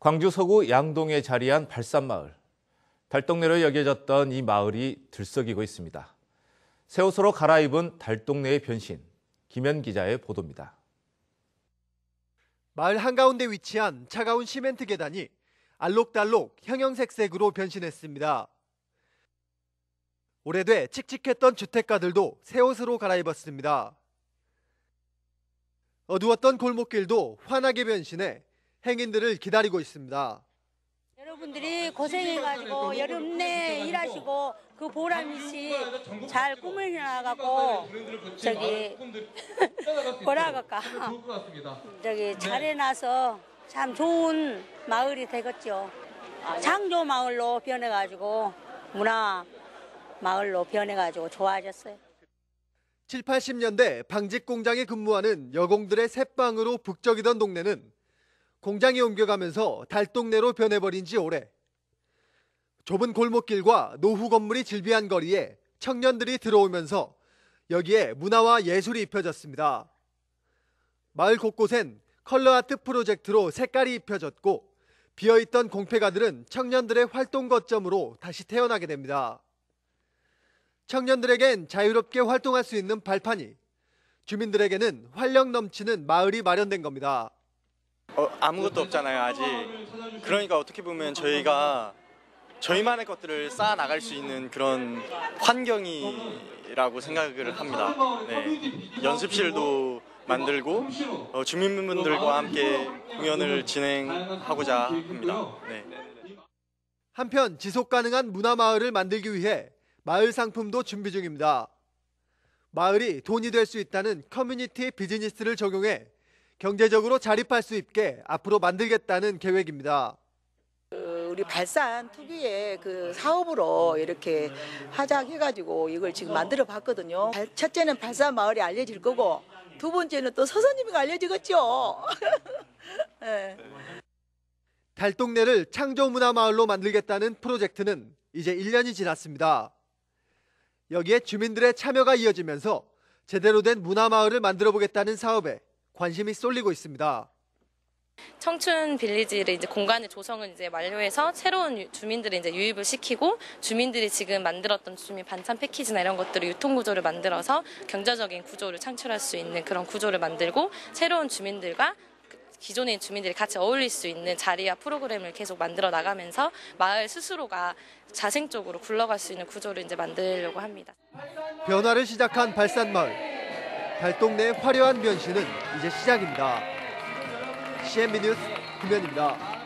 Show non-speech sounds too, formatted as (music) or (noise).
광주 서구 양동에 자리한 발산마을. 달동네로 여겨졌던 이 마을이 들썩이고 있습니다. 새 옷으로 갈아입은 달동네의 변신. 김현 기자의 보도입니다. 마을 한가운데 위치한 차가운 시멘트 계단이 알록달록 형형색색으로 변신했습니다. 오래돼 칙칙했던 주택가들도 새 옷으로 갈아입었습니다. 어두웠던 골목길도 환하게 변신해 행인들을 기다리고 있습니다. 여러분들이 고생해가지고 여름 내 일하시고 그 보람이시 잘 꿈을 나가고 저기 (laughs) 뭐라 할까 (laughs) 저기 잘 해놔서 참 좋은 마을이 되겠죠. 창조 마을로 변해가지고 문화 마을로 변해가지고 좋아졌어요. 7, 80년대 방직 공장에 근무하는 여공들의 새빵으로 북적이던 동네는 공장이 옮겨가면서 달동네로 변해버린 지 오래. 좁은 골목길과 노후 건물이 질비한 거리에 청년들이 들어오면서 여기에 문화와 예술이 입혀졌습니다. 마을 곳곳엔 컬러 아트 프로젝트로 색깔이 입혀졌고 비어있던 공패가들은 청년들의 활동 거점으로 다시 태어나게 됩니다. 청년들에겐 자유롭게 활동할 수 있는 발판이, 주민들에게는 활력 넘치는 마을이 마련된 겁니다. 어, 아무것도 없잖아요 아직 그러니까 어떻게 보면 저희가 저희만의 것들을 쌓아 나갈 수 있는 그런 환경이라고 생각을 합니다 네. 연습실도 만들고 어, 주민분들과 함께 공연을 진행하고자 합니다 네. 한편 지속 가능한 문화 마을을 만들기 위해 마을 상품도 준비 중입니다. 마을이 돈이 될 수 있다는 커뮤니티 비즈니스를 적용해 경제적으로 자립할 수 있게 앞으로 만들겠다는 계획입니다. 우리 발산 특유의 그 사업으로 이렇게 하자 해가지고 이걸 지금 만들어 봤거든요. 발- 첫째는 발산 마을이 알려질 거고 두 번째는 또 서선님이 알려지겠죠. 네. (laughs) 달동네를 창조문화 마을로 만들겠다는 프로젝트는 이제 1년이 지났습니다. 여기에 주민들의 참여가 이어지면서 제대로 된 문화 마을을 만들어 보겠다는 사업에 관심이 쏠리고 있습니다. 청춘 빌리지를 이제 공간의 조성을 이제 완료해서 새로운 유- 주민들을 이제 유입을 시키고 주민들이 지금 만들었던 주민 반찬 패키지나 이런 것들을 유통 구조를 만들어서 경제적인 구조를 창출할 수 있는 그런 구조를 만들고 새로운 주민들과 그 기존의 주민들이 같이 어울릴 수 있는 자리와 프로그램을 계속 만들어 나가면서 마을 스스로가 자생적으로 굴러갈 수 있는 구조를 이제 만들려고 합니다. 변화를 시작한 발산마을. 달동네의 화려한 변신은 이제 시작입니다. CNB 뉴스 김현입니다.